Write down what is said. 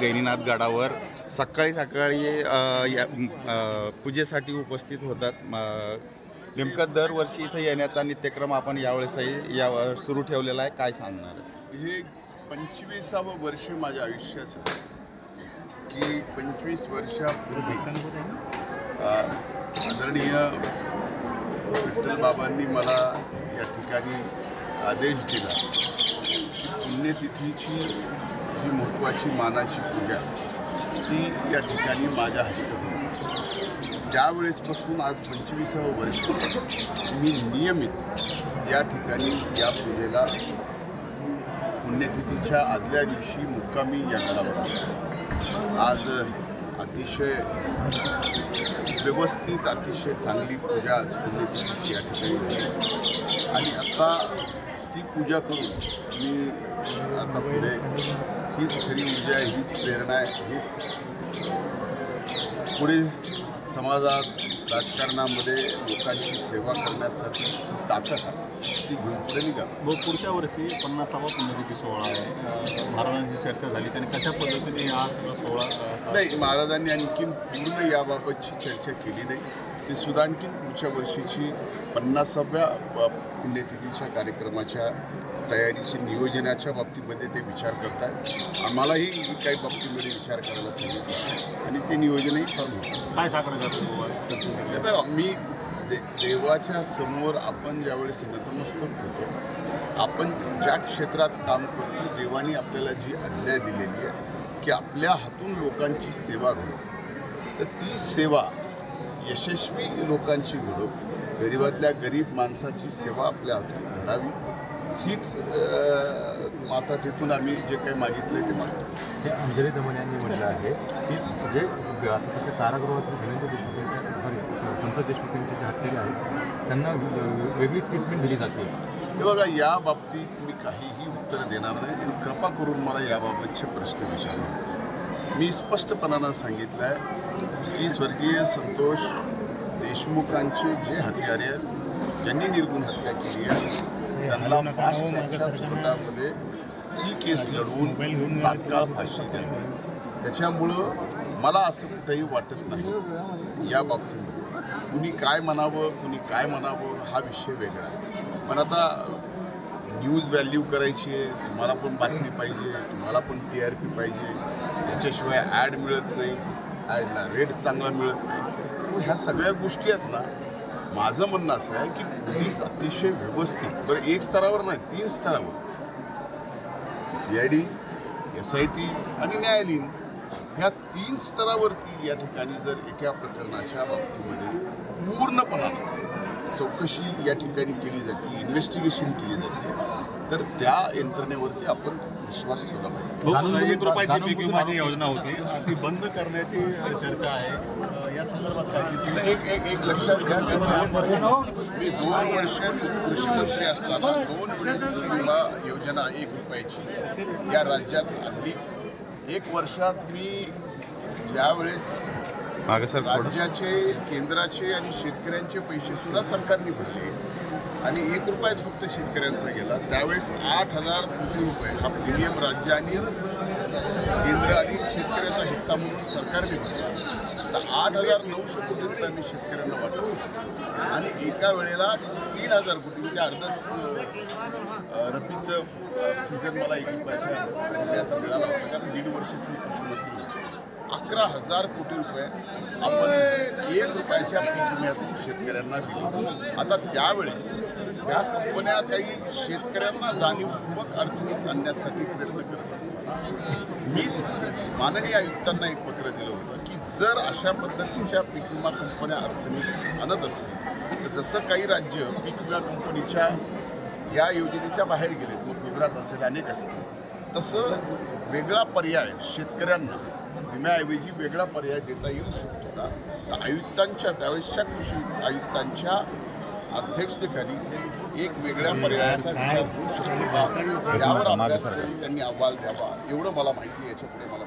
गैनीनाथ गडावर सकाळी सकाळी या पूजेसाठी उपस्थित होतात. नेमकं दरवर्षी इथं येण्याचा नित्यक्रम आपण यावेळेसही या सुरू ठेवलेला आहे. काय सांगणार? हे पंचवीसावं वर्ष माझ्या आयुष्याचं की पंचवीस वर्षापूर्वी आदरणीय विठ्ठलबाबांनी मला या ठिकाणी आदेश दिला पुण्यतिथीची जी महत्त्वाची मानाची पूजा ती या ठिकाणी माझ्या हस्ते होईल त्यावेळेसपासून आज पंचवीसावं वर्ष मी नियमित या ठिकाणी या पूजेला पुण्यतिथीच्या आदल्या दिवशी मुक्कामी या गडावर आज अतिशय व्यवस्थित अतिशय चांगली पूजा आज पुण्यतिथीची या ठिकाणी झाली. आणि आता ती पूजा करून मी आता पुढे हीच खरी ऊर्जा आहे हीच प्रेरणा आहे हीच पुढे समाजात राजकारणामध्ये लोकांची सेवा करण्यासाठीची ताकद आहे ती घेऊन पुढे निघा व पुढच्या वर्षी पन्नासावा पुण्यतिथी सोहळा आहे. महाराजांची चर्चा झाली त्यांनी कशा पद्धतीने हा सगळा सोहळा नाही महाराजांनी आणखीन पूर्ण याबाबतची चर्चा केली नाही. ते सुद्धा आणखीन पुढच्या वर्षीची पन्नासाव्या पुण्यतिथीच्या कार्यक्रमाच्या तयारीची नियोजनाच्या बाबतीमध्ये ते विचार करतात. आम्हालाही काही बाबतीमध्ये विचार करायला सांगितलं. आणि ते नियोजनही फार काय मी दे देवाच्या समोर आपण ज्यावेळेस नतमस्तक होतो आपण ज्या क्षेत्रात काम करतो देवाने आपल्याला जी आज्ञा दिलेली आहे की आपल्या हातून लोकांची सेवा घडो. तर ती सेवा यशस्वी लोकांची घडो गरिबातल्या गरीब माणसाची सेवा आपल्या हातून घडावी हीच माथा टेकून आम्ही जे काही मागितलं ते मागतो. हे अंजली दमन यांनी म्हटलं आहे की जे आता सध्या कारागृहातील धनंजय देशमुख यांच्या संतोष देशमुख यांचे जे हत्यारे आहेत त्यांना वेगळी ट्रीटमेंट दिली जाते. हे बघा या बाबतीत मी काहीही उत्तर देणार नाही आणि कृपा करून मला याबाबतचे प्रश्न विचारले मी स्पष्टपणानं सांगितलं आहे की स्वर्गीय संतोष देशमुखांचे जे हत्यारे आहेत ज्यांनी निर्गुण हत्या केली आहे त्यांना फास्ट ट्रॅकच्या कोर्टामध्ये ही केस लढवून तात्काळ फाशी द्यावी. त्याच्यामुळं मला असं कुठेही वाटत नाही. या बाबतीमध्ये कुणी काय म्हणावं कुणी काय म्हणावं हा विषय वेगळा आहे. पण आता न्यूज व्हॅल्यू करायची आहे तुम्हाला पण बातमी पाहिजे तुम्हाला पण टी आर पी पाहिजे. त्याच्याशिवाय ॲड मिळत नाही. ॲडला रेट चांगला मिळत नाही. ह्या सगळ्या गोष्टी आहेत ना माझं म्हणणं असं आहे की पोलीस अतिशय व्यवस्थित बरं एक स्तरावर नाही तीन स्तरावर. C I D S I T आणि न्यायालयीन ह्या तीन स्तरावरती या ठिकाणी जर एका प्रकरणाच्या बाबतीमध्ये पूर्णपणाने चौकशी या ठिकाणी केली जाते इन्व्हेस्टिगेशन केली जाते तर त्या यंत्रणेवरती आपण विश्वास ठेवला पाहिजे. एक रुपयाची पीक विमाची योजना होती. ती बंद करण्याची चर्चा आहे. या संदर्भात काय एक एक एक लक्षात घ्या मी दोन मी दोन वर्ष कृषी मंत्री असताना दोन वेळेस ही विमा योजना एक रुपयाची या राज्यात आणली. एक वर्षात मी ज्यावेळेस मागं राज्याचे केंद्राचे आणि शेतकऱ्यांचे पैसे सुद्धा सरकारने भरले. आणि एक रुपयाच फक्त शेतकऱ्यांचा गेला. त्यावेळेस आठ हजार कोटी रुपये हा प्रीमियम राज्य आणि केंद्र आणि शेतकऱ्याचा हिस्सा म्हणून सरकारने भरला. तर आठ हजार नऊशे कोटी रुपये आम्ही शेतकऱ्यांना वाटतो आणि एका वेळेला तीन हजार कोटी म्हणजे अर्धच रफीचं सीझन मला एक रुपयाच्या मिळाला होता. कारण दीड वर्षच मी कृषी मंत्री होतो. अकरा हजार कोटी रुपये आपण एक रुपयाच्या पीक शेतकऱ्यांना दिले. आता त्यावेळेस ज्या कंपन्या काही शेतकऱ्यांना जाणीवपूर्वक अडचणीत आणण्यासाठी प्रयत्न करत असताना मीच माननीय आयुक्तांना एक पत्र दिलं होतं की जर अशा पद्धतीच्या पीक विमा कंपन्या अडचणीत आणत असतील तर जसं काही राज्य पीक विमा कंपनीच्या या योजनेच्या बाहेर गेलेत मग गुजरात असेल अनेक असतील तसं वेगळा पर्याय शेतकऱ्यांना विम्याऐवजी वेगळा पर्याय देता येऊ शकतो का? तर आयुक्तांच्या त्यावेळेसच्या कृषी आयुक्तांच्या अध्यक्षतेखाली एक वेगळ्या पर्यायाचा विचार होऊ शकतो. का यावर अभ्यास करून त्यांनी अहवाल द्यावा. एवढं मला माहिती याच्यापुढे मला